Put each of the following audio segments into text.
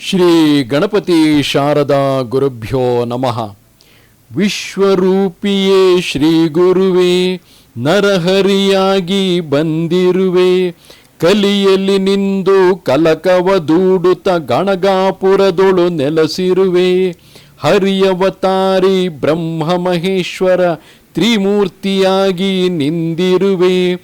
ಶ್ರೀ ಗಣಪತಿ ಶಾರದಾ ಗುರುಭ್ಯೋ ನಮಃ. ವಿಶ್ವರೂಪಿಯೇ ಶ್ರೀ ಗುರುವೇ, ನರಹರಿಯಾಗಿ ಬಂದಿರುವೆ. ಕಲಿಯಲ್ಲಿ ನಿಂದು ಕಲಕವ ದೂಡುತ್ತ ಗಣಗಾಪುರದೊಳು ನೆಲೆಸಿರುವೆ. ಹರಿಯವತಾರಿ ಬ್ರಹ್ಮ ಮಹೇಶ್ವರ ತ್ರಿಮೂರ್ತಿಯಾಗಿ ನಿಂದಿರುವೆ.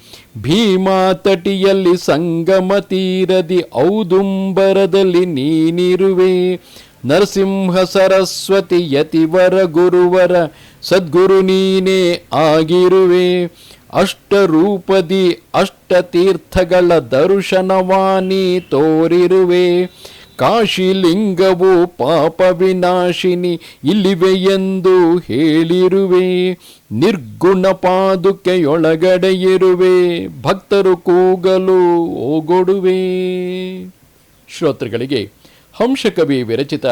ಭೀಮಾ ತಟಿಯಲ್ಲಿ ಸಂಗಮ ತೀರದಿ ಔದುಂಬರದಲ್ಲಿ ನೀನಿರುವೆ. ನರಸಿಂಹ ಸರಸ್ವತಿ ಯತಿವರ ಗುರುವರ ಸದ್ಗುರು ನೀನೇ ಆಗಿರುವೆ. ಅಷ್ಟರೂಪದಿ ಅಷ್ಟತೀರ್ಥಗಳ ದರ್ಶನವಾನಿ ತೋರಿರುವೆ. ಕಾಶಿಲಿಂಗವು ಪಾಪ ವಿನಾಶಿನಿ ಇಲ್ಲಿವೆ ಎಂದು ಹೇಳಿರುವೆ. ನಿರ್ಗುಣ ಪಾದುಕೆಯೊಳಗಡೆ ಇರುವೆ. ಭಕ್ತರು ಕೂಗಲು ಓಗೊಡುವೆ ಶ್ರೋತೃಗಳಿಗೆ ಹಂಶಕವಿ ವಿರಚಿತ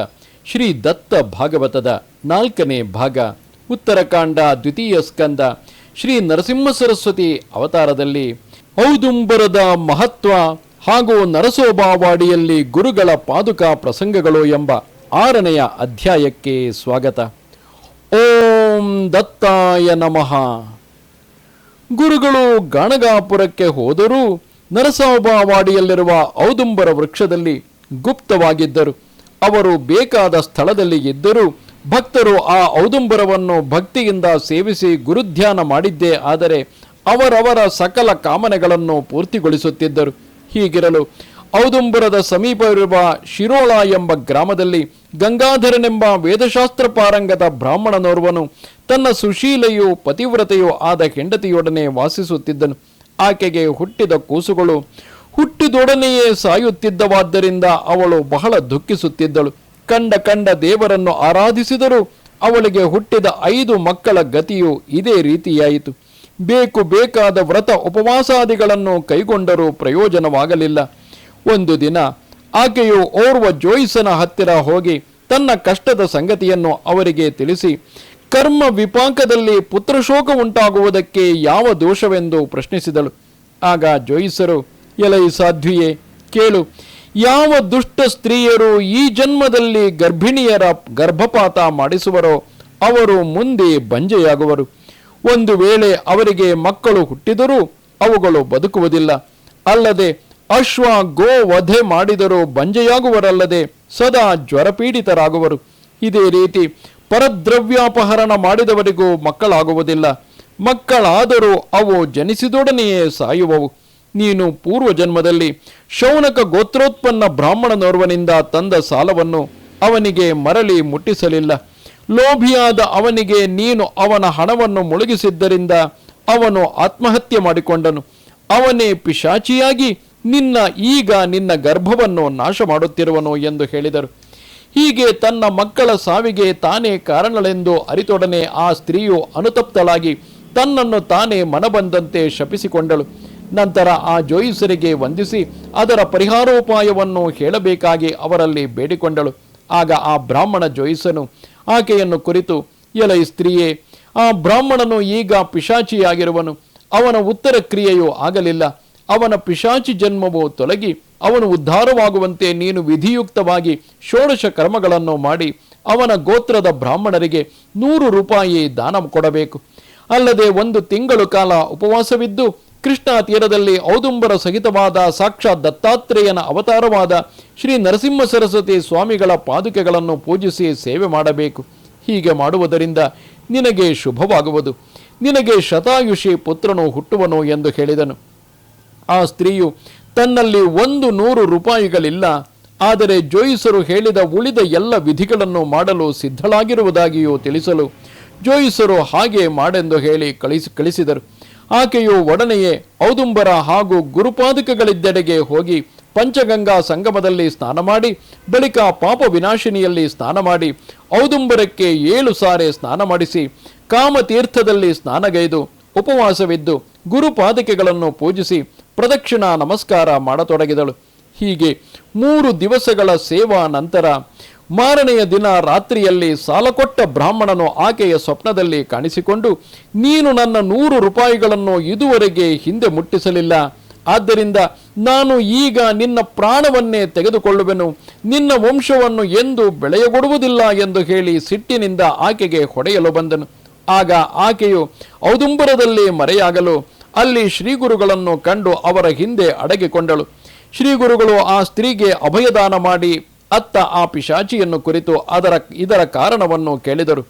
ಶ್ರೀ ದತ್ತ ಭಾಗವತದ ನಾಲ್ಕನೇ ಭಾಗ, ಉತ್ತರಕಾಂಡ ದ್ವಿತೀಯ ಸ್ಕಂದ, ಶ್ರೀ ನರಸಿಂಹ ಸರಸ್ವತಿ ಅವತಾರದಲ್ಲಿ ಔದುಂಬರದ ಮಹತ್ವ ಹಾಗೂ ನರಸೋಬಾವಾಡಿಯಲ್ಲಿ ಗುರುಗಳ ಪಾದುಕ ಪ್ರಸಂಗಗಳು ಎಂಬ ಆರನೆಯ ಅಧ್ಯಾಯಕ್ಕೆ ಸ್ವಾಗತ. ಓಂ ದತ್ತಾಯ ನಮಃ. ಗುರುಗಳು ಗಾಣಗಾಪುರಕ್ಕೆ ಹೋದರೂ ನರಸೋಬಾವಾಡಿಯಲ್ಲಿರುವ ಔದುಂಬರ ವೃಕ್ಷದಲ್ಲಿ ಗುಪ್ತವಾಗಿದ್ದರು. ಅವರು ಬೇಕಾದ ಸ್ಥಳದಲ್ಲಿ ಇದ್ದರೂ ಭಕ್ತರು ಆ ಔದುಂಬರವನ್ನು ಭಕ್ತಿಯಿಂದ ಸೇವಿಸಿ ಗುರುಧ್ಯಾನ ಮಾಡಿದ್ದೇ ಆದರೆ ಅವರವರ ಸಕಲ ಕಾಮನೆಗಳನ್ನು ಪೂರ್ತಿಗೊಳಿಸುತ್ತಿದ್ದರು. ಹೀಗಿರಲು ಔದುಂಬರದ ಸಮೀಪವಿರುವ ಶಿರೋಳ ಎಂಬ ಗ್ರಾಮದಲ್ಲಿ ಗಂಗಾಧರನೆಂಬ ವೇದಶಾಸ್ತ್ರ ಪಾರಂಗದ ಬ್ರಾಹ್ಮಣನೋರ್ವನು ತನ್ನ ಸುಶೀಲೆಯೂ ಪತಿವ್ರತೆಯೂ ಆದ ಹೆಂಡತಿಯೊಡನೆ ವಾಸಿಸುತ್ತಿದ್ದನು. ಆಕೆಗೆ ಹುಟ್ಟಿದ ಕೂಸುಗಳು ಹುಟ್ಟಿದೊಡನೆಯೇ ಸಾಯುತ್ತಿದ್ದವಾದ್ದರಿಂದ ಅವಳು ಬಹಳ ದುಃಖಿಸುತ್ತಿದ್ದಳು. ಕಂಡ ಕಂಡ ದೇವರನ್ನು ಆರಾಧಿಸಿದರೂ ಅವಳಿಗೆ ಹುಟ್ಟಿದ ಐದು ಮಕ್ಕಳ ಗತಿಯು ಇದೇ ರೀತಿಯಾಯಿತು. ಬೇಕು ಬೇಕಾದ ವ್ರತ ಉಪವಾಸಾದಿಗಳನ್ನು ಕೈಗೊಂಡರೂ ಪ್ರಯೋಜನವಾಗಲಿಲ್ಲ. ಒಂದು ದಿನ ಆಕೆಯು ಓರ್ವ ಜೋಯಿಸನ ಹತ್ತಿರ ಹೋಗಿ ತನ್ನ ಕಷ್ಟದ ಸಂಗತಿಯನ್ನು ಅವರಿಗೆ ತಿಳಿಸಿ, ಕರ್ಮ ವಿಪಾಕದಲ್ಲಿ ಪುತ್ರಶೋಕ ಉಂಟಾಗುವುದಕ್ಕೆ ಯಾವ ದೋಷವೆಂದು ಪ್ರಶ್ನಿಸಿದಳು. ಆಗ ಜೋಯಿಸರು, ಎಲೈ ಸಾಧ್ವಿಯೇ, ಕೇಳು, ಯಾವ ದುಷ್ಟ ಸ್ತ್ರೀಯರು ಈ ಜನ್ಮದಲ್ಲಿ ಗರ್ಭಿಣಿಯರ ಗರ್ಭಪಾತ ಮಾಡಿಸುವರೋ, ಅವರು ಮುಂದೆ ಬಂಜೆಯಾಗುವರು. ಒಂದು ವೇಳೆ ಅವರಿಗೆ ಮಕ್ಕಳು ಹುಟ್ಟಿದರೂ ಅವುಗಳು ಬದುಕುವುದಿಲ್ಲ. ಅಲ್ಲದೆ ಅಶ್ವ ಗೋ ವಧೆ ಮಾಡಿದರೂ ಬಂಜೆಯಾಗುವರಲ್ಲದೆ ಸದಾ ಜ್ವರಪೀಡಿತರಾಗುವರು. ಇದೇ ರೀತಿ ಪರದ್ರವ್ಯಾಪಹರಣ ಮಾಡಿದವರಿಗೂ ಮಕ್ಕಳಾಗುವುದಿಲ್ಲ. ಮಕ್ಕಳಾದರೂ ಅವು ಜನಿಸಿದೊಡನೆಯೇ ಸಾಯುವವು. ನೀನು ಪೂರ್ವ ಜನ್ಮದಲ್ಲಿ ಶೌನಕ ಗೋತ್ರೋತ್ಪನ್ನ ಬ್ರಾಹ್ಮಣನೋರ್ವನಿಂದ ತಂದ ಸಾಲವನ್ನು ಅವನಿಗೆ ಮರಳಿ ಮುಟ್ಟಿಸಲಿಲ್ಲ. ಲೋಭಿಯಾದ ಅವನಿಗೆ ನೀನು ಅವನ ಹಣವನ್ನು ಮುಳುಗಿಸಿದ್ದರಿಂದ ಅವನು ಆತ್ಮಹತ್ಯೆ ಮಾಡಿಕೊಂಡನು. ಅವನೇ ಪಿಶಾಚಿಯಾಗಿ ನಿನ್ನ ಈಗ ನಿನ್ನ ಗರ್ಭವನ್ನು ನಾಶ ಮಾಡುತ್ತಿರುವನು ಎಂದು ಹೇಳಿದರು. ಹೀಗೆ ತನ್ನ ಮಕ್ಕಳ ಸಾವಿಗೆ ತಾನೇ ಕಾರಣಳೆಂದು ಅರಿತೊಡನೆ ಆ ಸ್ತ್ರೀಯು ಅನುತಪ್ತಳಾಗಿ ತನ್ನನ್ನು ತಾನೇ ಮನಬಂದಂತೆ ಶಪಿಸಿಕೊಂಡಳು. ನಂತರ ಆ ಜೋಯಿಸರಿಗೆ ವಂದಿಸಿ ಅದರ ಪರಿಹಾರೋಪಾಯವನ್ನು ಹೇಳಬೇಕಾಗಿ ಅವರಲ್ಲಿ ಬೇಡಿಕೊಂಡಳು. ಆಗ ಆ ಬ್ರಾಹ್ಮಣ ಜೋಯಿಸನು ಆಕೆಯನ್ನು ಕುರಿತು, ಎಲೈ ಸ್ತ್ರೀಯೇ, ಆ ಬ್ರಾಹ್ಮಣನು ಈಗ ಪಿಶಾಚಿಯಾಗಿರುವನು. ಅವನ ಉತ್ತರ ಕ್ರಿಯೆಯೂ ಆಗಲಿಲ್ಲ. ಅವನ ಪಿಶಾಚಿ ಜನ್ಮವು ತೊಲಗಿ, ಅವನು ಉದ್ಧಾರವಾಗುವಂತೆ ನೀನು ವಿಧಿಯುಕ್ತವಾಗಿ ಷೋಡಶ ಕರ್ಮಗಳನ್ನು ಮಾಡಿ, ಅವನ ಗೋತ್ರದ ಬ್ರಾಹ್ಮಣರಿಗೆ ನೂರು ರೂಪಾಯಿ ದಾನ ಕೊಡಬೇಕು. ಅಲ್ಲದೆ ಒಂದು ತಿಂಗಳು ಕಾಲ ಉಪವಾಸವಿದ್ದು ಕೃಷ್ಣ ತೀರದಲ್ಲಿ ಔದುಂಬರ ಸಹಿತವಾದ ಸಾಕ್ಷಾತ್ ದತ್ತಾತ್ರೇಯನ ಅವತಾರವಾದ ಶ್ರೀ ನರಸಿಂಹ ಸರಸ್ವತಿ ಸ್ವಾಮಿಗಳ ಪಾದುಕೆಗಳನ್ನು ಪೂಜಿಸಿ ಸೇವೆ ಮಾಡಬೇಕು. ಹೀಗೆ ಮಾಡುವುದರಿಂದ ನಿನಗೆ ಶುಭವಾಗುವುದು. ನಿನಗೆ ಶತಾಯುಷಿ ಪುತ್ರನು ಹುಟ್ಟುವನು ಎಂದು ಹೇಳಿದನು. ಆ ಸ್ತ್ರೀಯು ತನ್ನಲ್ಲಿ ಒಂದು ನೂರು ರೂಪಾಯಿಗಳಿಲ್ಲ. ಆದರೆ ಜೋಯಿಸರು ಹೇಳಿದ ಉಳಿದ ಎಲ್ಲ ವಿಧಿಗಳನ್ನು ಮಾಡಲು ಸಿದ್ಧಳಾಗಿರುವುದಾಗಿಯೂ ತಿಳಿಸಲು ಜೋಯಿಸರು ಹಾಗೆ ಮಾಡೆಂದು ಹೇಳಿ ಕಳಿಸಿ, ಕಳಿಸಿದರು. ಆಕೆಯು ಒಡನೆಯೇ ಔದುಂಬರ ಹಾಗೂ ಗುರುಪಾದಕಗಳಿದ್ದೆಡೆಗೆ ಹೋಗಿ ಪಂಚಗಂಗಾ ಸಂಗಮದಲ್ಲಿ ಸ್ನಾನ ಮಾಡಿ, ಬಳಿಕ ಪಾಪ ವಿನಾಶಿನಿಯಲ್ಲಿ ಸ್ನಾನ ಮಾಡಿ, ಔದುಂಬರಕ್ಕೆ ಏಳು ಸಾರೆ ಸ್ನಾನ ಮಾಡಿಸಿ, ಕಾಮತೀರ್ಥದಲ್ಲಿ ಸ್ನಾನಗೈದು, ಉಪವಾಸವಿದ್ದು ಗುರುಪಾದಕೆಗಳನ್ನು ಪೂಜಿಸಿ ಪ್ರದಕ್ಷಿಣಾ ನಮಸ್ಕಾರ ಮಾಡತೊಡಗಿದಳು. ಹೀಗೆ ಮೂರು ದಿವಸಗಳ ಸೇವಾ ನಂತರ ಮಾರನೆಯ ದಿನ ರಾತ್ರಿಯಲ್ಲಿ ಸಾಲ ಕೊಟ್ಟ ಬ್ರಾಹ್ಮಣನು ಆಕೆಯ ಸ್ವಪ್ನದಲ್ಲಿ ಕಾಣಿಸಿಕೊಂಡು, ನೀನು ನನ್ನ ನೂರು ರೂಪಾಯಿಗಳನ್ನು ಇದುವರೆಗೆ ಹಿಂದೆ ಮುಟ್ಟಿಸಲಿಲ್ಲ. ಆದ್ದರಿಂದ ನಾನು ಈಗ ನಿನ್ನ ಪ್ರಾಣವನ್ನೇ ತೆಗೆದುಕೊಳ್ಳುವೆನು. ನಿನ್ನ ವಂಶವನ್ನು ಎಂದು ಬೆಳೆಯಗೊಡುವುದಿಲ್ಲ ಎಂದು ಹೇಳಿ ಸಿಟ್ಟಿನಿಂದ ಆಕೆಗೆ ಹೊಡೆಯಲು ಬಂದನು. ಆಗ ಆಕೆಯು ಔದುಂಬರದಲ್ಲಿ ಮರೆಯಾಗಲು ಅಲ್ಲಿ ಶ್ರೀಗುರುಗಳನ್ನು ಕಂಡು ಅವರ ಹಿಂದೆ ಅಡಗಿಕೊಂಡಳು. ಶ್ರೀಗುರುಗಳು ಆ ಸ್ತ್ರೀಗೆ ಅಭಯದಾನ ಮಾಡಿ ಅತ್ತ ಆ ಪಿಶಾಚಿಯನ್ನು ಕುರಿತು ಅದರ, ಇದರ ಕಾರಣವನ್ನು ಕೇಳಿದರು.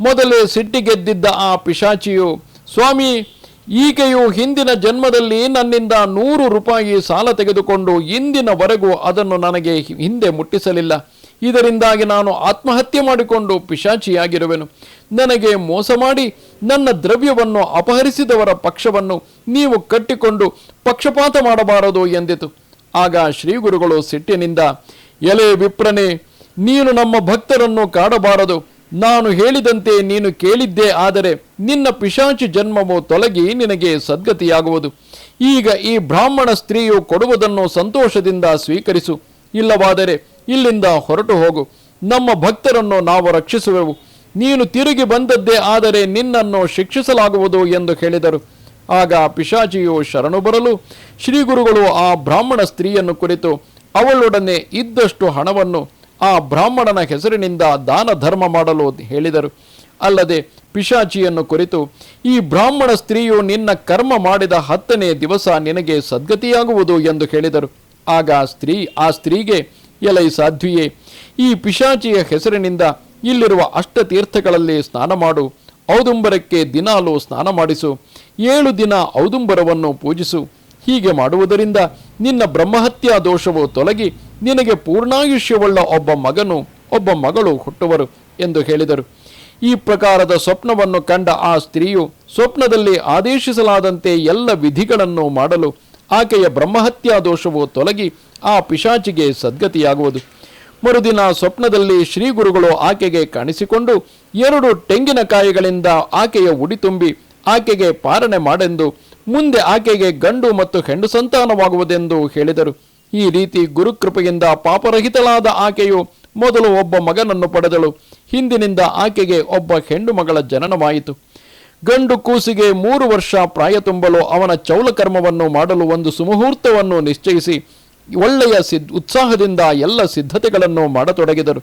ಮೊದಲೇ ಸಿಟ್ಟಿಗೆದ್ದಿದ್ದ ಆ ಪಿಶಾಚಿಯು, ಸ್ವಾಮಿ, ಈಕೆಯು ಹಿಂದಿನ ಜನ್ಮದಲ್ಲಿ ನನ್ನಿಂದ ನೂರು ರೂಪಾಯಿ ಸಾಲ ತೆಗೆದುಕೊಂಡು ಇಂದಿನವರೆಗೂ ಅದನ್ನು ನನಗೆ ಹಿಂದೆ ಮುಟ್ಟಿಸಲಿಲ್ಲ. ಇದರಿಂದಾಗಿ ನಾನು ಆತ್ಮಹತ್ಯೆ ಮಾಡಿಕೊಂಡು ಪಿಶಾಚಿಯಾಗಿರುವೆನು. ನನಗೆ ಮೋಸ ಮಾಡಿ ನನ್ನ ದ್ರವ್ಯವನ್ನು ಅಪಹರಿಸಿದವರ ಪಕ್ಷವನ್ನು ನೀವು ಕಟ್ಟಿಕೊಂಡು ಪಕ್ಷಪಾತ ಮಾಡಬಾರದು ಎಂದಿತು. ಆಗ ಶ್ರೀಗುರುಗಳು ಸಿಟ್ಟಿನಿಂದ ಎಲೆ ವಿಪ್ರನೆ ನೀನು ನಮ್ಮ ಭಕ್ತರನ್ನು ಕಾಡಬಾರದು. ನಾನು ಹೇಳಿದಂತೆ ನೀನು ಕೇಳಿದ್ದೆ ಆದರೆ ನಿನ್ನ ಪಿಶಾಚಿ ಜನ್ಮವು ತೊಲಗಿ ನಿನಗೆ ಸದ್ಗತಿಯಾಗುವುದು. ಈಗ ಈ ಬ್ರಾಹ್ಮಣ ಸ್ತ್ರೀಯು ಕೊಡುವುದನ್ನು ಸಂತೋಷದಿಂದ ಸ್ವೀಕರಿಸು. ಇಲ್ಲವಾದರೆ ಇಲ್ಲಿಂದ ಹೊರಟು ಹೋಗು. ನಮ್ಮ ಭಕ್ತರನ್ನು ನಾವು ರಕ್ಷಿಸುವೆವು. ನೀನು ತಿರುಗಿ ಬಂದದ್ದೇ ಆದರೆ ನಿನ್ನನ್ನು ಶಿಕ್ಷಿಸಲಾಗುವುದು ಎಂದು ಹೇಳಿದರು. ಆಗ ಪಿಶಾಚಿಯು ಶರಣು ಬರಲು ಶ್ರೀಗುರುಗಳು ಆ ಬ್ರಾಹ್ಮಣ ಸ್ತ್ರೀಯನ್ನು ಕುರಿತು ಅವಳೊಡನೆ ಇದ್ದಷ್ಟು ಹಣವನ್ನು ಆ ಬ್ರಾಹ್ಮಣನ ಹೆಸರಿನಿಂದ ದಾನ ಧರ್ಮ ಮಾಡಲು ಹೇಳಿದರು. ಅಲ್ಲದೆ ಪಿಶಾಚಿಯನ್ನು ಕುರಿತು, ಈ ಬ್ರಾಹ್ಮಣ ಸ್ತ್ರೀಯು ನಿನ್ನ ಕರ್ಮ ಮಾಡಿದ ಹತ್ತನೇ ದಿವಸ ನಿನಗೆ ಸದ್ಗತಿಯಾಗುವುದು ಎಂದು ಹೇಳಿದರು. ಆಗ ಸ್ತ್ರೀ, ಆ ಸ್ತ್ರೀಗೆ, ಎಲೈ ಸಾಧ್ವಿಯೇ, ಈ ಪಿಶಾಚಿಯ ಹೆಸರಿನಿಂದ ಇಲ್ಲಿರುವ ಅಷ್ಟತೀರ್ಥಗಳಲ್ಲಿ ಸ್ನಾನ ಮಾಡು. ಔದುಂಬರಕ್ಕೆ ದಿನಾಲು ಸ್ನಾನ ಮಾಡಿಸು. ಏಳು ದಿನ ಔದುಂಬರವನ್ನು ಪೂಜಿಸು. ಹೀಗೆ ಮಾಡುವುದರಿಂದ ನಿನ್ನ ಬ್ರಹ್ಮಹತ್ಯಾ ದೋಷವು ತೊಲಗಿ ನಿನಗೆ ಪೂರ್ಣಾಯುಷ್ಯವುಳ್ಳ ಒಬ್ಬ ಮಗನು, ಒಬ್ಬ ಮಗಳು ಹುಟ್ಟುವರು ಎಂದು ಹೇಳಿದರು. ಈ ಪ್ರಕಾರದ ಸ್ವಪ್ನವನ್ನು ಕಂಡ ಆ ಸ್ತ್ರೀಯು ಸ್ವಪ್ನದಲ್ಲಿ ಆದೇಶಿಸಲಾದಂತೆ ಎಲ್ಲ ವಿಧಿಗಳನ್ನು ಮಾಡಲು ಆಕೆಯ ಬ್ರಹ್ಮಹತ್ಯಾ ದೋಷವು ತೊಲಗಿ ಆ ಪಿಶಾಚಿಗೆ ಸದ್ಗತಿಯಾಗುವುದು. ಮರುದಿನ ಸ್ವಪ್ನದಲ್ಲಿ ಶ್ರೀಗುರುಗಳು ಆಕೆಗೆ ಕಾಣಿಸಿಕೊಂಡು ಎರಡು ತೆಂಗಿನಕಾಯಿಗಳಿಂದ ಆಕೆಯ ಉಡಿ ತುಂಬಿ ಆಕೆಗೆ ಪಾರಣೆ ಮಾಡೆಂದು ಮುಂದೆ ಆಕೆಗೆ ಗಂಡು ಮತ್ತು ಹೆಣ್ಣು ಸಂತಾನವಾಗುವುದೆಂದು ಹೇಳಿದರು. ಈ ರೀತಿ ಗುರುಕೃಪೆಯಿಂದ ಪಾಪರಹಿತಳಾದ ಆಕೆಯು ಮೊದಲು ಒಬ್ಬ ಮಗನನ್ನು ಪಡೆದಳು. ಹಿಂದಿನಿಂದ ಆಕೆಗೆ ಒಬ್ಬ ಹೆಣ್ಣು ಮಗಳ ಜನನವಾಯಿತು. ಗಂಡು ಕೂಸಿಗೆ ಮೂರು ವರ್ಷ ಪ್ರಾಯ ತುಂಬಲು ಅವನ ಚೌಲಕರ್ಮವನ್ನು ಮಾಡಲು ಒಂದು ಸುಮುಹೂರ್ತವನ್ನು ನಿಶ್ಚಯಿಸಿ ಒಳ್ಳೆಯ ಸಿದ್, ಉತ್ಸಾಹದಿಂದ ಎಲ್ಲ ಸಿದ್ಧತೆಗಳನ್ನು ಮಾಡತೊಡಗಿದರು.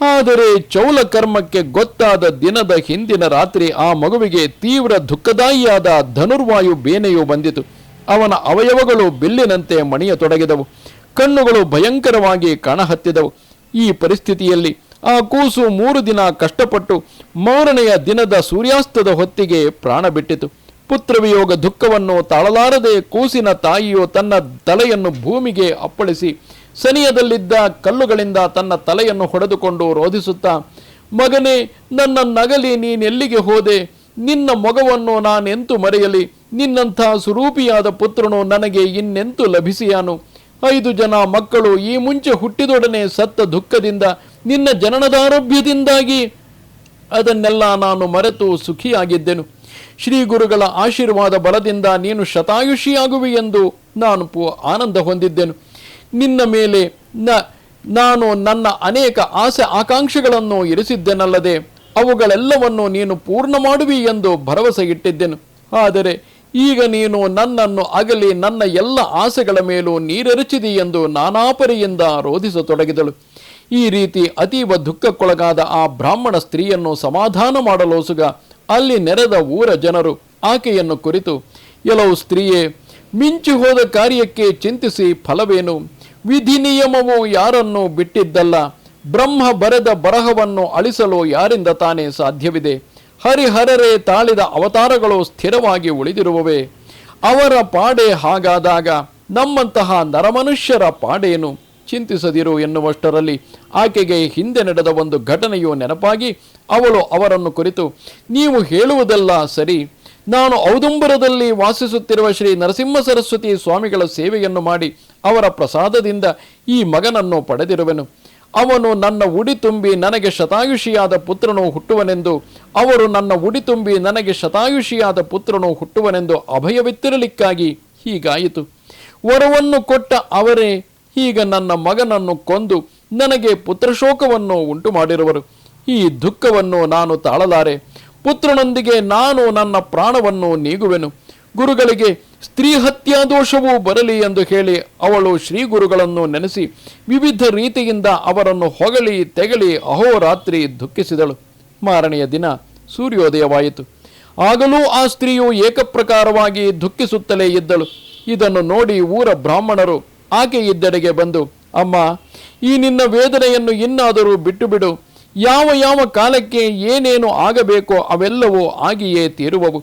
ಆದರೆ ಚೌಲ ಕರ್ಮಕ್ಕೆ ಗೊತ್ತಾದ ದಿನದ ಹಿಂದಿನ ರಾತ್ರಿ ಆ ಮಗುವಿಗೆ ತೀವ್ರ ದುಃಖದಾಯಿಯಾದ ಧನುರ್ವಾಯು ಬೇನೆಯು ಬಂದಿತು. ಅವನ ಅವಯವಗಳು ಬಿಲ್ಲಿನಂತೆ ಮಣಿಯತೊಡಗಿದವು. ಕಣ್ಣುಗಳು ಭಯಂಕರವಾಗಿ ಕಾಣಹತ್ತಿದವು. ಈ ಪರಿಸ್ಥಿತಿಯಲ್ಲಿ ಆ ಕೂಸು ಮೂರು ದಿನ ಕಷ್ಟಪಟ್ಟು ಮೂರನೆಯ ದಿನದ ಸೂರ್ಯಾಸ್ತದ ಹೊತ್ತಿಗೆ ಪ್ರಾಣ ಬಿಟ್ಟಿತು. ಪುತ್ರವಿಯೋಗ ದುಃಖವನ್ನು ತಾಳಲಾರದೆ ಕೂಸಿನ ತಾಯಿಯು ತನ್ನ ತಲೆಯನ್ನು ಭೂಮಿಗೆ ಅಪ್ಪಳಿಸಿ ಸನಿಯದಲ್ಲಿದ್ದ ಕಲ್ಲುಗಳಿಂದ ತನ್ನ ತಲೆಯನ್ನು ಹೊಡೆದುಕೊಂಡು ರೋಧಿಸುತ್ತಾ, ಮಗನೇ, ನನ್ನ ನಗಲಿ ನೀನೆಲ್ಲಿಗೆ ಹೋದೆ? ನಿನ್ನ ಮೊಗವನ್ನು ನಾನೆಂತು ಮರೆಯಲಿ? ನಿನ್ನಂಥ ಸುರೂಪಿಯಾದ ಪುತ್ರನು ನನಗೆ ಇನ್ನೆಂತು ಲಭಿಸಿಯಾನು? ಐದು ಜನ ಮಕ್ಕಳು ಈ ಮುಂಚೆ ಹುಟ್ಟಿದೊಡನೆ ಸತ್ತ ದುಃಖದಿಂದ, ನಿನ್ನ ಜನನದಾರಭ್ಯದಿಂದಾಗಿ ಅದನ್ನೆಲ್ಲ ನಾನು ಮರೆತು ಸುಖಿಯಾಗಿದ್ದೆನು. ಶ್ರೀ ಗುರುಗಳ ಆಶೀರ್ವಾದ ಬಲದಿಂದ ನೀನು ಶತಾಯುಷಿಯಾಗುವಿ ಎಂದು ನಾನು ಆನಂದ ಹೊಂದಿದ್ದೆನು. ನಿನ್ನ ಮೇಲೆ ನ, ನಾನು ನನ್ನ ಅನೇಕ ಆಸೆ ಆಕಾಂಕ್ಷೆಗಳನ್ನು ಇರಿಸಿದ್ದೆನಲ್ಲದೆ ಅವುಗಳೆಲ್ಲವನ್ನು ನೀನು ಪೂರ್ಣ ಮಾಡುವಿ ಎಂದು ಭರವಸೆ ಇಟ್ಟಿದ್ದೆನು. ಆದರೆ ಈಗ ನೀನು ನನ್ನನ್ನು ಅಗಲಿ ನನ್ನ ಎಲ್ಲ ಆಸೆಗಳ ಮೇಲೂ ನೀರೆರಚಿದಿ ಎಂದು ನಾನಾಪರಿಯಿಂದ ರೋಧಿಸತೊಡಗಿದಳು. ಈ ರೀತಿ ಅತೀವ ದುಃಖಕ್ಕೊಳಗಾದ ಆ ಬ್ರಾಹ್ಮಣ ಸ್ತ್ರೀಯನ್ನು ಸಮಾಧಾನ ಮಾಡಲೋಸುಗ ಅಲ್ಲಿ ನೆರೆದ ಊರ ಜನರು ಆಕೆಯನ್ನು ಕುರಿತು ಎಲ್ಲವು ಸ್ತ್ರೀಯೇ, ಮಿಂಚಿ ಹೋದ ಕಾರ್ಯಕ್ಕೆ ಚಿಂತಿಸಿ ಫಲವೇನು? ವಿಧಿ ನಿಯಮವು ಯಾರನ್ನು ಬಿಟ್ಟಿದ್ದಲ್ಲ, ಬ್ರಹ್ಮ ಬರೆದ ಬರಹವನ್ನು ಅಳಿಸಲು ಯಾರಿಂದ ತಾನೇ ಸಾಧ್ಯವಿದೆ? ಹರಿಹರರೇ ತಾಳಿದ ಅವತಾರಗಳು ಸ್ಥಿರವಾಗಿ ಉಳಿದಿರುವವೆ? ಅವರ ಪಾಡೆ ಹಾಗಾದಾಗ ನಮ್ಮಂತಹ ನರಮನುಷ್ಯರ ಪಾಡೇನು? ಚಿಂತಿಸದಿರು ಎನ್ನುವಷ್ಟರಲ್ಲಿ ಆಕೆಗೆ ಹಿಂದೆ ನಡೆದ ಒಂದು ಘಟನೆಯು ನೆನಪಾಗಿ ಅವಳು ಅವರನ್ನು ಕುರಿತು, ನೀವು ಹೇಳುವುದೆಲ್ಲ ಸರಿ. ನಾನು ಔದುಂಬರದಲ್ಲಿ ವಾಸಿಸುತ್ತಿರುವ ಶ್ರೀ ನರಸಿಂಹ ಸರಸ್ವತಿ ಸ್ವಾಮಿಗಳ ಸೇವೆಯನ್ನು ಮಾಡಿ ಅವರ ಪ್ರಸಾದದಿಂದ ಈ ಮಗನನ್ನು ಪಡೆದಿರುವೆನು. ಅವನು ನನ್ನ ಉಡಿ ತುಂಬಿ ನನಗೆ ಶತಾಯುಷಿಯಾದ ಪುತ್ರನು ಹುಟ್ಟುವನೆಂದು, ಅವರು ನನ್ನ ಉಡಿ ತುಂಬಿ ನನಗೆ ಶತಾಯುಷಿಯಾದ ಪುತ್ರನು ಹುಟ್ಟುವನೆಂದು ಅಭಯವಿತ್ತಿರಲಿಕ್ಕಾಗಿ ಹೀಗಾಯಿತು. ವರವನ್ನು ಕೊಟ್ಟ ಅವರೇ ಈಗ ನನ್ನ ಮಗನನ್ನು ಕೊಂದು ನನಗೆ ಪುತ್ರಶೋಕವನ್ನು ಉಂಟು ಮಾಡಿರುವರು ಈ ದುಃಖವನ್ನು ನಾನು ತಾಳಲಾರೆ. ಪುತ್ರನೊಂದಿಗೆ ನಾನು ನನ್ನ ಪ್ರಾಣವನ್ನು ನೀಗುವೆನು. ಗುರುಗಳಿಗೆ ಸ್ತ್ರೀ ಹತ್ಯಾ ದೋಷವೂ ಬರಲಿ ಎಂದು ಹೇಳಿ ಅವಳು ಶ್ರೀ ಗುರುಗಳನ್ನು ನೆನೆಸಿ ವಿವಿಧ ರೀತಿಯಿಂದ ಅವರನ್ನು ಹೊಗಳಿ ತೆಗಳಿ ಅಹೋರಾತ್ರಿ ದುಃಖಿಸಿದಳು. ಮಾರನೆಯ ದಿನ ಸೂರ್ಯೋದಯವಾಯಿತು. ಆಗಲೂ ಆ ಸ್ತ್ರೀಯು ಏಕಪ್ರಕಾರವಾಗಿ ದುಃಖಿಸುತ್ತಲೇ ಇದ್ದಳು. ಇದನ್ನು ನೋಡಿ ಊರ ಬ್ರಾಹ್ಮಣರು ಆಕೆ ಇದ್ದೆಡೆಗೆ ಬಂದು, ಅಮ್ಮ, ಈ ನಿನ್ನ ವೇದನೆಯನ್ನು ಇನ್ನಾದರೂ ಬಿಟ್ಟು ಬಿಡು ಯಾವ ಯಾವ ಕಾಲಕ್ಕೆ ಏನೇನು ಆಗಬೇಕೋ ಅವೆಲ್ಲವೂ ಆಗಿಯೇ ತೀರುವವು.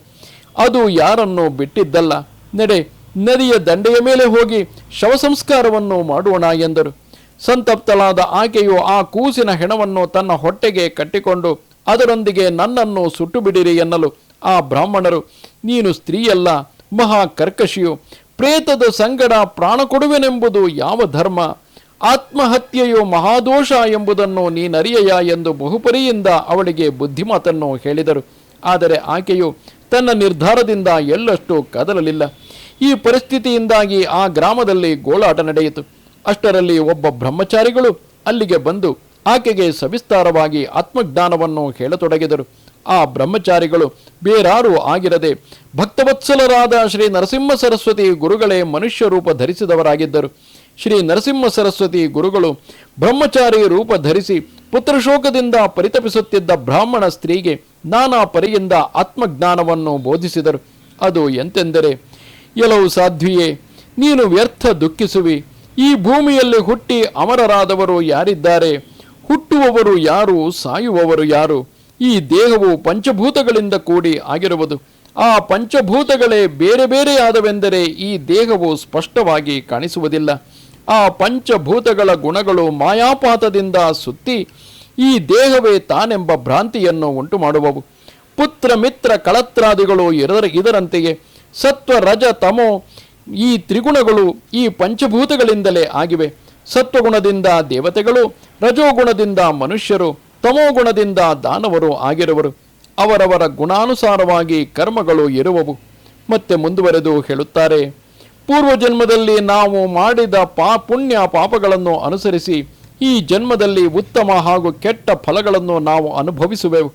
ಅದು ಯಾರನ್ನು ಬಿಟ್ಟಿದ್ದಲ್ಲ. ನಡೆ, ನದಿಯ ದಂಡೆಯ ಮೇಲೆ ಹೋಗಿ ಶವ ಸಂಸ್ಕಾರವನ್ನು ಮಾಡೋಣ ಎಂದರು. ಸಂತಪ್ತಳಾದ ಆಕೆಯು ಆ ಕೂಸಿನ ಹೆಣವನ್ನು ತನ್ನ ಹೊಟ್ಟೆಗೆ ಕಟ್ಟಿಕೊಂಡು ಅದರೊಂದಿಗೆ ನನ್ನನ್ನು ಸುಟ್ಟು ಬಿಡಿರಿ ಎನ್ನಲು, ಆ ಬ್ರಾಹ್ಮಣರು, ನೀನು ಸ್ತ್ರೀಯಲ್ಲ, ಮಹಾ ಕರ್ಕಶಿಯು, ಪ್ರೇತದ ಸಂಗಡ ಪ್ರಾಣ ಕೊಡುವೆನೆಂಬುದು ಯಾವ ಧರ್ಮ? ಆತ್ಮಹತ್ಯೆಯು ಮಹಾದೋಷ ಎಂಬುದನ್ನು ನೀನರಿಯಯ ಎಂದು ಬಹುಪರಿಯಿಂದ ಅವಳಿಗೆ ಬುದ್ಧಿಮಾತನ್ನು ಹೇಳಿದರು. ಆದರೆ ಆಕೆಯು ತನ್ನ ನಿರ್ಧಾರದಿಂದ ಎಲ್ಲಷ್ಟು ಕದಲಲಿಲ್ಲ. ಈ ಪರಿಸ್ಥಿತಿಯಿಂದಾಗಿ ಆ ಗ್ರಾಮದಲ್ಲಿ ಗೋಳಾಟ ನಡೆಯಿತು. ಅಷ್ಟರಲ್ಲಿ ಒಬ್ಬ ಬ್ರಹ್ಮಚಾರಿಗಳು ಅಲ್ಲಿಗೆ ಬಂದು ಆಕೆಗೆ ಸವಿಸ್ತಾರವಾಗಿ ಆತ್ಮಜ್ಞಾನವನ್ನು ಹೇಳತೊಡಗಿದರು. ಆ ಬ್ರಹ್ಮಚಾರಿಗಳು ಬೇರಾರೂ ಆಗಿರದೆ ಭಕ್ತವತ್ಸಲರಾದ ಶ್ರೀ ನರಸಿಂಹ ಸರಸ್ವತಿ ಗುರುಗಳೇ ಮನುಷ್ಯ ರೂಪ ಧರಿಸಿದವರಾಗಿದ್ದರು. ಶ್ರೀ ನರಸಿಂಹ ಸರಸ್ವತಿ ಗುರುಗಳು ಬ್ರಹ್ಮಚಾರಿ ರೂಪ ಧರಿಸಿ ಪುತ್ರಶೋಕದಿಂದ ಪರಿತಪಿಸುತ್ತಿದ್ದ ಬ್ರಾಹ್ಮಣ ಸ್ತ್ರೀಗೆ ನಾನಾ ಪರಿಯಿಂದ ಆತ್ಮಜ್ಞಾನವನ್ನು ಬೋಧಿಸಿದರು. ಅದು ಎಂತೆಂದರೆ ಎಲವು ಸಾಧ್ವಿಯೇ, ನೀನು ವ್ಯರ್ಥ ದುಃಖಿಸುವಿ. ಈ ಭೂಮಿಯಲ್ಲಿ ಹುಟ್ಟಿ ಅಮರರಾದವರು ಯಾರಿದ್ದಾರೆ? ಹುಟ್ಟುವವರು ಯಾರು? ಸಾಯುವವರು ಯಾರು? ಈ ದೇಹವು ಪಂಚಭೂತಗಳಿಂದ ಕೂಡಿ ಆಗಿರುವುದು. ಆ ಪಂಚಭೂತಗಳೇ ಬೇರೆ ಬೇರೆಯಾದವೆಂದರೆ ಈ ದೇಹವು ಸ್ಪಷ್ಟವಾಗಿ ಕಾಣಿಸುವುದಿಲ್ಲ. ಆ ಪಂಚಭೂತಗಳ ಗುಣಗಳು ಮಾಯಾಪಾತದಿಂದ ಸುತ್ತಿ ಈ ದೇಹವೇ ತಾನೆಂಬ ಭ್ರಾಂತಿಯನ್ನು ಉಂಟು ಮಾಡುವವು ಪುತ್ರ, ಮಿತ್ರ, ಕಳತ್ರಾದಿಗಳು ಇರದರ ಇದರಂತೆಯೇ. ಸತ್ವ, ರಜ, ತಮೋ, ಈ ತ್ರಿಗುಣಗಳು ಈ ಪಂಚಭೂತಗಳಿಂದಲೇ ಆಗಿವೆ. ಸತ್ವಗುಣದಿಂದ ದೇವತೆಗಳು, ರಜೋಗುಣದಿಂದ ಮನುಷ್ಯರು, ತಮೋಗುಣದಿಂದ ದಾನವರು ಆಗಿರುವರು. ಅವರವರ ಗುಣಾನುಸಾರವಾಗಿ ಕರ್ಮಗಳು ಇರುವವು. ಮತ್ತೆ ಮುಂದುವರೆದು ಹೇಳುತ್ತಾರೆ. ಪೂರ್ವಜನ್ಮದಲ್ಲಿ ನಾವು ಮಾಡಿದ ಪಾ ಪುಣ್ಯ ಪಾಪಗಳನ್ನು ಅನುಸರಿಸಿ ಈ ಜನ್ಮದಲ್ಲಿ ಉತ್ತಮ ಹಾಗೂ ಕೆಟ್ಟ ಫಲಗಳನ್ನು ನಾವು ಅನುಭವಿಸುವೆವು.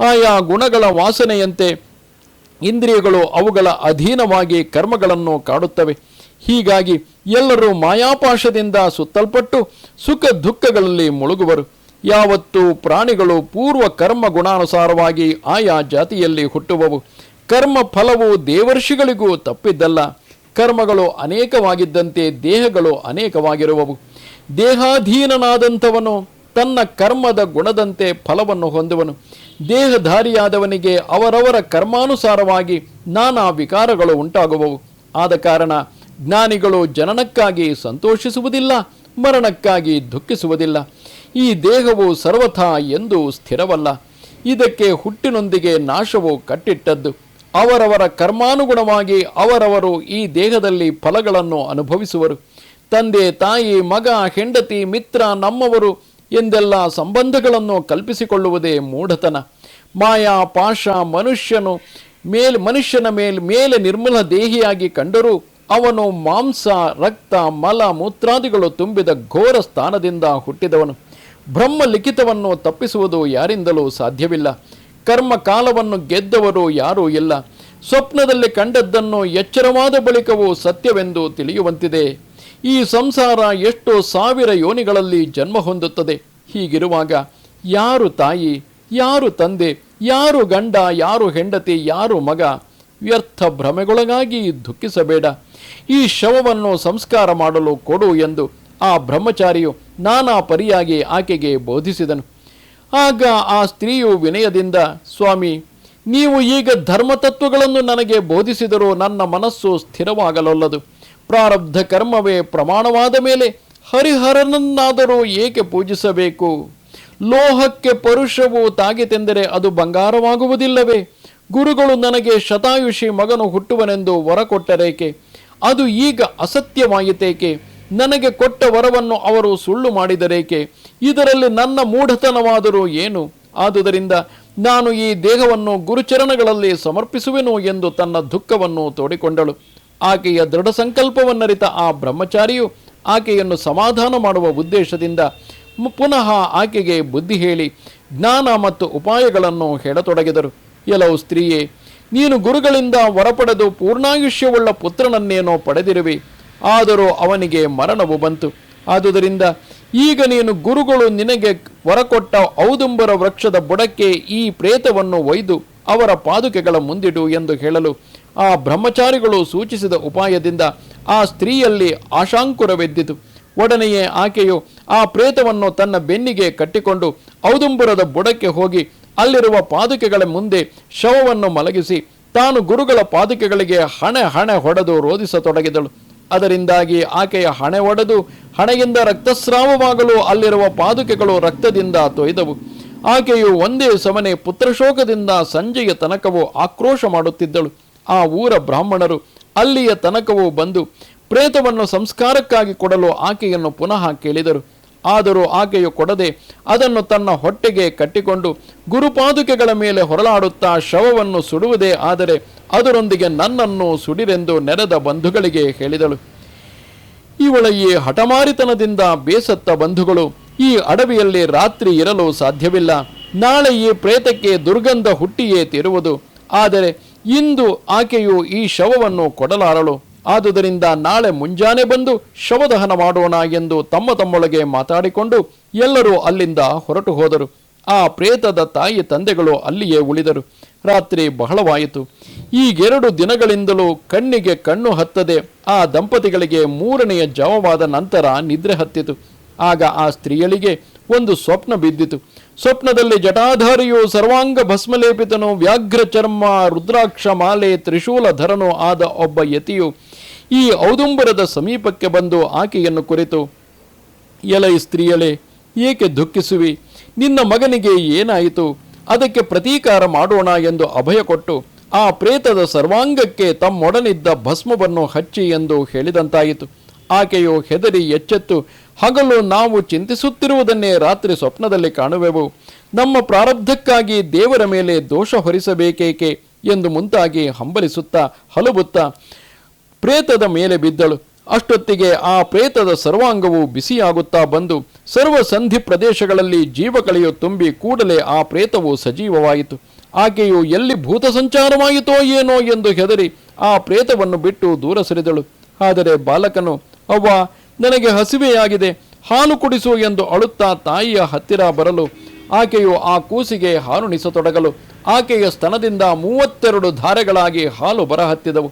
ಆಯಾ ಗುಣಗಳ ವಾಸನೆಯಂತೆ ಇಂದ್ರಿಯಗಳು ಅವುಗಳ ಅಧೀನವಾಗಿ ಕರ್ಮಗಳನ್ನು ಕಾಡುತ್ತವೆ. ಹೀಗಾಗಿ ಎಲ್ಲರೂ ಮಾಯಾಪಾಶದಿಂದ ಸುತ್ತಲ್ಪಟ್ಟು ಸುಖ ದುಃಖಗಳಲ್ಲಿ ಮುಳುಗುವರು. ಯಾವತ್ತು ಪ್ರಾಣಿಗಳು ಪೂರ್ವ ಕರ್ಮ ಗುಣಾನುಸಾರವಾಗಿ ಆಯಾ ಜಾತಿಯಲ್ಲಿ ಹುಟ್ಟುವವು. ಕರ್ಮ ಫಲವು ದೇವರ್ಷಿಗಳಿಗೂ ತಪ್ಪಿದ್ದಲ್ಲ. ಕರ್ಮಗಳು ಅನೇಕವಾಗಿದ್ದಂತೆ ದೇಹಗಳು ಅನೇಕವಾಗಿರುವವು. ದೇಹಾಧೀನನಾದಂಥವನು ತನ್ನ ಕರ್ಮದ ಗುಣದಂತೆ ಫಲವನ್ನು ಹೊಂದುವನು. ದೇಹಧಾರಿಯಾದವನಿಗೆ ಅವರವರ ಕರ್ಮಾನುಸಾರವಾಗಿ ನಾನಾ ವಿಕಾರಗಳು ಉಂಟಾಗುವವು. ಆದ ಕಾರಣ ಜ್ಞಾನಿಗಳು ಜನನಕ್ಕಾಗಿ ಸಂತೋಷಿಸುವುದಿಲ್ಲ, ಮರಣಕ್ಕಾಗಿ ದುಃಖಿಸುವುದಿಲ್ಲ. ಈ ದೇಹವು ಸರ್ವಥಾ ಎಂದು ಸ್ಥಿರವಲ್ಲ. ಇದಕ್ಕೆ ಹುಟ್ಟಿನೊಂದಿಗೆ ನಾಶವು ಕಟ್ಟಿಟ್ಟದ್ದು. ಅವರವರ ಕರ್ಮಾನುಗುಣವಾಗಿ ಅವರವರು ಈ ದೇಹದಲ್ಲಿ ಫಲಗಳನ್ನು ಅನುಭವಿಸುವರು. ತಂದೆ, ತಾಯಿ, ಮಗ, ಹೆಂಡತಿ, ಮಿತ್ರ ನಮ್ಮವರು ಎಂದೆಲ್ಲ ಸಂಬಂಧಗಳನ್ನು ಕಲ್ಪಿಸಿಕೊಳ್ಳುವುದೇ ಮೂಢತನ. ಮಾಯಾ ಪಾಶ ಮನುಷ್ಯನು ಮೇಲ್, ಮನುಷ್ಯನ ಮೇಲ್ ಮೇಲೆ ನಿರ್ಮಲ ದೇಹಿಯಾಗಿ ಕಂಡರೂ ಅವನು ಮಾಂಸ, ರಕ್ತ, ಮಲ, ಮೂತ್ರಾದಿಗಳು ತುಂಬಿದ ಘೋರ ಸ್ಥಾನದಿಂದ ಹುಟ್ಟಿದವನು. ಬ್ರಹ್ಮ ಲಿಖಿತವನ್ನು ತಪ್ಪಿಸುವುದು ಯಾರಿಂದಲೂ ಸಾಧ್ಯವಿಲ್ಲ. ಕರ್ಮ ಕಾಲವನ್ನು ಗೆದ್ದವರು ಯಾರೂ ಇಲ್ಲ. ಸ್ವಪ್ನದಲ್ಲಿ ಕಂಡದ್ದನ್ನು ಎಚ್ಚರವಾದ ಬಳಿಕವೂ ಸತ್ಯವೆಂದು ತಿಳಿಯುವಂತಿದೆ. ಈ ಸಂಸಾರ ಎಷ್ಟೋ ಸಾವಿರ ಯೋನಿಗಳಲ್ಲಿ ಜನ್ಮ ಹೊಂದುತ್ತದೆ. ಹೀಗಿರುವಾಗ ಯಾರು ತಾಯಿ, ಯಾರು ತಂದೆ, ಯಾರು ಗಂಡ, ಯಾರು ಹೆಂಡತಿ, ಯಾರು ಮಗ, ವ್ಯರ್ಥ ಭ್ರಮೆಗೊಳಗಾಗಿ ದುಃಖಿಸಬೇಡ. ಈ ಶವವನ್ನು ಸಂಸ್ಕಾರ ಮಾಡಲು ಕೊಡು ಎಂದು ಆ ಬ್ರಹ್ಮಚಾರಿಯು ನಾನಾ ಪರಿಯಾಗಿ ಆಕೆಗೆ ಬೋಧಿಸಿದನು. ಆಗ ಆ ಸ್ತ್ರೀಯು ವಿನಯದಿಂದ, ಸ್ವಾಮಿ, ನೀವು ಈಗ ಧರ್ಮತತ್ವಗಳನ್ನು ನನಗೆ ಬೋಧಿಸಿದರೂ ನನ್ನ ಮನಸ್ಸು ಸ್ಥಿರವಾಗಲೊಲ್ಲದು. ಪ್ರಾರಬ್ಧ ಕರ್ಮವೇ ಪ್ರಮಾಣವಾದ ಮೇಲೆ ಹರಿಹರನನ್ನಾದರೂ ಏಕೆ ಪೂಜಿಸಬೇಕು? ಲೋಹಕ್ಕೆ ಪರುಷವು ತಾಗಿತೆಂದರೆ ಅದು ಬಂಗಾರವಾಗುವುದಿಲ್ಲವೇ? ಗುರುಗಳು ನನಗೆ ಶತಾಯುಷಿ ಮಗನು ಹುಟ್ಟುವನೆಂದು ವರ ಕೊಟ್ಟರೇಕೆ ಅದು ಈಗ ಅಸತ್ಯವಾಯಿತೇಕೆ? ನನಗೆ ಕೊಟ್ಟ ವರವನ್ನು ಅವರು ಸುಳ್ಳು ಮಾಡಿದರೇಕೆ? ಇದರಲ್ಲಿ ನನ್ನ ಮೂಢತನವಾದರೂ ಏನು? ಆದುದರಿಂದ ನಾನು ಈ ದೇಹವನ್ನು ಗುರುಚರಣಗಳಲ್ಲಿ ಸಮರ್ಪಿಸುವೆನು ಎಂದು ತನ್ನ ದುಃಖವನ್ನು ತೋಡಿಕೊಂಡಳು. ಆಕೆಯ ದೃಢ ಸಂಕಲ್ಪವನ್ನರಿತ ಆ ಬ್ರಹ್ಮಚಾರಿಯು ಆಕೆಯನ್ನು ಸಮಾಧಾನ ಮಾಡುವ ಉದ್ದೇಶದಿಂದ ಪುನಃ ಆಕೆಗೆ ಬುದ್ಧಿ ಹೇಳಿ ಜ್ಞಾನ ಮತ್ತು ಉಪಾಯಗಳನ್ನು ಹೇಳತೊಡಗಿದರು. ಎಲವು ಸ್ತ್ರೀಯೇ, ನೀನು ಗುರುಗಳಿಂದ ಹೊರಪಡೆದು ಪೂರ್ಣಾಯುಷ್ಯವುಳ್ಳ ಪುತ್ರನನ್ನೇನೋ ಪಡೆದಿರುವೆ. ಆದರೂ ಅವನಿಗೆ ಮರಣವು ಬಂತು. ಆದುದರಿಂದ ಈಗ ನೀನು ಗುರುಗಳು ನಿನಗೆ ಹೊರಕೊಟ್ಟ ಔದುಂಬರ ವೃಕ್ಷದ ಬುಡಕ್ಕೆ ಈ ಪ್ರೇತವನ್ನು ಒಯ್ದು ಅವರ ಪಾದುಕೆಗಳ ಮುಂದಿಡು ಎಂದು ಹೇಳಲು ಆ ಬ್ರಹ್ಮಚಾರಿಗಳು ಸೂಚಿಸಿದ ಉಪಾಯದಿಂದ ಆ ಸ್ತ್ರೀಯಲ್ಲಿ ಆಶಾಂಕುರವೆದ್ದಿತು. ಒಡನೆಯೇ ಆಕೆಯು ಆ ಪ್ರೇತವನ್ನು ತನ್ನ ಬೆನ್ನಿಗೆ ಕಟ್ಟಿಕೊಂಡು ಔದುಂಬರದ ಬುಡಕ್ಕೆ ಹೋಗಿ ಅಲ್ಲಿರುವ ಪಾದುಕೆಗಳ ಮುಂದೆ ಶವವನ್ನು ಮಲಗಿಸಿ ತಾನು ಗುರುಗಳ ಪಾದುಕೆಗಳಿಗೆ ಹಣೆ ಹಣೆ ಹೊಡೆದು ರೋಧಿಸತೊಡಗಿದಳು. ಅದರಿಂದಾಗಿ ಆಕೆಯ ಹಣೆ ಒಡೆದು ಹಣೆಯಿಂದ ರಕ್ತಸ್ರಾವವಾಗಲು ಅಲ್ಲಿರುವ ಪಾದುಕೆಗಳು ರಕ್ತದಿಂದ ತೊಯ್ದವು. ಆಕೆಯು ಒಂದೇ ಸಮನೆ ಪುತ್ರಶೋಕದಿಂದ ಸಂಜೆಯ ತನಕವೂ ಆಕ್ರೋಶ ಮಾಡುತ್ತಿದ್ದಳು. ಆ ಊರ ಬ್ರಾಹ್ಮಣರು ಅಲ್ಲಿಯ ತನಕವೂ ಬಂದು ಪ್ರೇತವನ್ನು ಸಂಸ್ಕಾರಕ್ಕಾಗಿ ಕೊಡಲು ಆಕೆಯನ್ನು ಪುನಃ ಕೇಳಿದರು. ಆದರೂ ಆಕೆಯು ಕೊಡದೆ ಅದನ್ನು ತನ್ನ ಹೊಟ್ಟೆಗೆ ಕಟ್ಟಿಕೊಂಡು ಗುರುಪಾದುಕೆಗಳ ಮೇಲೆ ಹೊರಲಾಡುತ್ತಾ ಶವವನ್ನು ಸುಡುವುದೇ ಆದರೆ ಅದರೊಂದಿಗೆ ನನ್ನನ್ನು ಸುಡಿರೆಂದು ನೆರೆದ ಬಂಧುಗಳಿಗೆ ಹೇಳಿದಳು. ಇವಳ ಈ ಹಠಮಾರಿತನದಿಂದ ಬೇಸತ್ತ ಬಂಧುಗಳು ಈ ಅಡವಿಯಲ್ಲಿ ರಾತ್ರಿ ಇರಲು ಸಾಧ್ಯವಿಲ್ಲ. ನಾಳೆ ಈ ಪ್ರೇತಕ್ಕೆ ದುರ್ಗಂಧ ಹುಟ್ಟಿಯೇ ತೀರುವುದು. ಆದರೆ ಇಂದು ಆಕೆಯು ಈ ಶವವನ್ನು ಕೊಡಲಾರಳು. ಆದುದರಿಂದ ನಾಳೆ ಮುಂಜಾನೆ ಬಂದು ಶವದಹನ ಮಾಡೋಣ ಎಂದು ತಮ್ಮ ತಮ್ಮೊಳಗೆ ಮಾತಾಡಿಕೊಂಡು ಎಲ್ಲರೂ ಅಲ್ಲಿಂದ ಹೊರಟು ಹೋದರು. ಆ ಪ್ರೇತದ ತಾಯಿ ತಂದೆಗಳು ಅಲ್ಲಿಯೇ ಉಳಿದರು. ರಾತ್ರಿ ಬಹಳವಾಯಿತು. ಈಗೆರಡು ದಿನಗಳಿಂದಲೂ ಕಣ್ಣಿಗೆ ಕಣ್ಣು ಹತ್ತದೆ. ಆ ದಂಪತಿಗಳಿಗೆ ಮೂರನೆಯ ಜವವಾದ ನಂತರ ನಿದ್ರೆ ಹತ್ತಿತು. ಆಗ ಆ ಸ್ತ್ರೀಯಳಿಗೆ ಒಂದು ಸ್ವಪ್ನ ಬಿದ್ದಿತು. ಸ್ವಪ್ನದಲ್ಲಿ ಜಟಾಧಾರಿಯು ಸರ್ವಾಂಗ ಭಸ್ಮಲೇಪಿತನು, ವ್ಯಾಘ್ರ ಚರ್ಮ, ರುದ್ರಾಕ್ಷ ಮಾಲೆ ತ್ರಿಶೂಲಧರನು ಆದ ಒಬ್ಬ ಯತಿಯು ಈ ಔದುಂಬರದ ಸಮೀಪಕ್ಕೆ ಬಂದು ಆಕೆಯನ್ನು ಕುರಿತು, ಎಲೈ ಸ್ತ್ರೀಯಳೆ, ಏಕೆ ದುಃಖಿಸುವಿ? ನಿನ್ನ ಮಗನಿಗೆ ಏನಾಯಿತು? ಅದಕ್ಕೆ ಪ್ರತೀಕಾರ ಮಾಡೋಣ ಎಂದು ಅಭಯ ಕೊಟ್ಟು, ಆ ಪ್ರೇತದ ಸರ್ವಾಂಗಕ್ಕೆ ತಮ್ಮೊಡನಿದ್ದ ಭಸ್ಮವನ್ನು ಹಚ್ಚಿ ಎಂದು ಹೇಳಿದಂತಾಯಿತು. ಆಕೆಯು ಹೆದರಿ ಎಚ್ಚೆತ್ತು, ಹಗಲು ನಾವು ಚಿಂತಿಸುತ್ತಿರುವುದನ್ನೇ ರಾತ್ರಿ ಸ್ವಪ್ನದಲ್ಲಿ ಕಾಣುವೆವು. ನಮ್ಮ ಪ್ರಾರಬ್ಧಕ್ಕಾಗಿ ದೇವರ ಮೇಲೆ ದೋಷ ಹೊರಿಸಬೇಕೇಕೆ ಎಂದು ಮುಂತಾಗಿ ಹಂಬಲಿಸುತ್ತಾ, ಹಲಬುತ್ತಾ ಪ್ರೇತದ ಮೇಲೆ ಬಿದ್ದಳು. ಅಷ್ಟೊತ್ತಿಗೆ ಆ ಪ್ರೇತದ ಸರ್ವಾಂಗವು ಬಿಸಿಯಾಗುತ್ತಾ ಬಂದು, ಸರ್ವ ಸಂಧಿ ಪ್ರದೇಶಗಳಲ್ಲಿ ಜೀವಕಳೆಯು ತುಂಬಿ ಕೂಡಲೇ ಆ ಪ್ರೇತವು ಸಜೀವವಾಯಿತು. ಆಕೆಯು ಎಲ್ಲಿ ಭೂತ ಸಂಚಾರವಾಯಿತೋ ಏನೋ ಎಂದು ಹೆದರಿ ಆ ಪ್ರೇತವನ್ನು ಬಿಟ್ಟು ದೂರ ಸರಿದಳು. ಆದರೆ ಬಾಲಕನು ಅವ್ವ, ನನಗೆ ಹಸಿವೆಯಾಗಿದೆ, ಹಾಲು ಕುಡಿಸು ಎಂದು ಅಳುತ್ತಾ ತಾಯಿಯ ಹತ್ತಿರ ಬರಲು. ಆಕೆಯು ಆ ಕೂಸಿಗೆ ಹಾಲುಣಿಸತೊಡಗಲು ಆಕೆಯ ಸ್ತನದಿಂದ ಮೂವತ್ತೆರಡು ಧಾರೆಗಳಾಗಿ ಹಾಲು ಬರಹತ್ತಿದವು.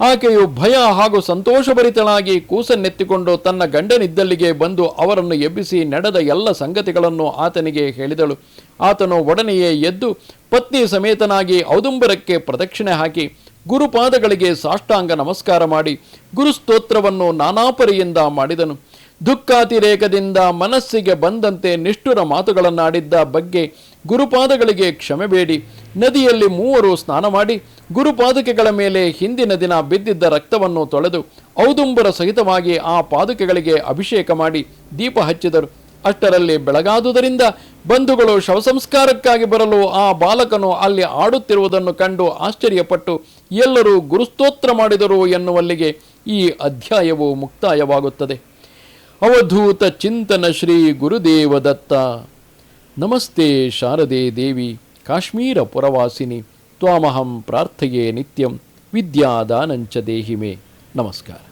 ಆಕೆಯು ಭಯ ಹಾಗೂ ಸಂತೋಷಭರಿತಳಾಗಿ ಕೂಸನ್ನೆತ್ತಿಕೊಂಡು ತನ್ನ ಗಂಡನಿದ್ದಲ್ಲಿಗೆ ಬಂದು ಅವರನ್ನು ಎಬ್ಬಿಸಿ ನಡೆದ ಎಲ್ಲ ಸಂಗತಿಗಳನ್ನು ಆತನಿಗೆ ಹೇಳಿದಳು. ಆತನು ಒಡನೆಯೇ ಎದ್ದು ಪತ್ನಿ ಸಮೇತನಾಗಿ ಔದುಂಬರಕ್ಕೆ ಪ್ರದಕ್ಷಿಣೆ ಹಾಕಿ ಗುರುಪಾದಗಳಿಗೆ ಸಾಷ್ಟಾಂಗ ನಮಸ್ಕಾರ ಮಾಡಿ ಗುರುಸ್ತೋತ್ರವನ್ನು ನಾನಾಪರಿಯಿಂದ ಮಾಡಿದನು. ದುಃಖಾತಿರೇಕದಿಂದ ಮನಸ್ಸಿಗೆ ಬಂದಂತೆ ನಿಷ್ಠುರ ಮಾತುಗಳನ್ನಾಡಿದ್ದ ಬಗ್ಗೆ ಗುರುಪಾದಗಳಿಗೆ ಕ್ಷಮೆ ಬೇಡಿ. ನದಿಯಲ್ಲಿ ಮೂವರು ಸ್ನಾನ ಮಾಡಿ ಗುರುಪಾದುಕೆಗಳ ಮೇಲೆ ಹಿಂದಿನ ದಿನ ಬಿದ್ದಿದ್ದ ರಕ್ತವನ್ನು ತೊಳೆದು ಔದುಂಬರ ಸಹಿತವಾಗಿ ಆ ಪಾದುಕೆಗಳಿಗೆ ಅಭಿಷೇಕ ಮಾಡಿ ದೀಪ ಹಚ್ಚಿದರು. ಅಷ್ಟರಲ್ಲಿ ಬೆಳಗಾದುದರಿಂದ ಬಂಧುಗಳು ಶವಸಂಸ್ಕಾರಕ್ಕಾಗಿ ಬರಲು ಆ ಬಾಲಕನು ಅಲ್ಲಿ ಆಡುತ್ತಿರುವುದನ್ನು ಕಂಡು ಆಶ್ಚರ್ಯಪಟ್ಟು ಎಲ್ಲರೂ ಗುರುಸ್ತೋತ್ರ ಮಾಡಿದರು ಎನ್ನುವಲ್ಲಿಗೆ ಈ ಅಧ್ಯಾಯವು ಮುಕ್ತಾಯವಾಗುತ್ತದೆ. ಅವಧೂತ ಚಿಂತನ ಶ್ರೀ ಗುರುದೇವ ದತ್ತ ನಮಸ್ತೆ ಶಾರದೆ ದೇವಿ, ಕಾಶ್ಮೀರ ಪುರವಾಸಿನಿ, ತ್ವಾಮಹಂ ಪ್ರಾರ್ಥಯೇ ನಿತ್ಯಂ, ವಿದ್ಯಾದಾನಂಚ ದೇಹಿಮೆ. ನಮಸ್ಕಾರ.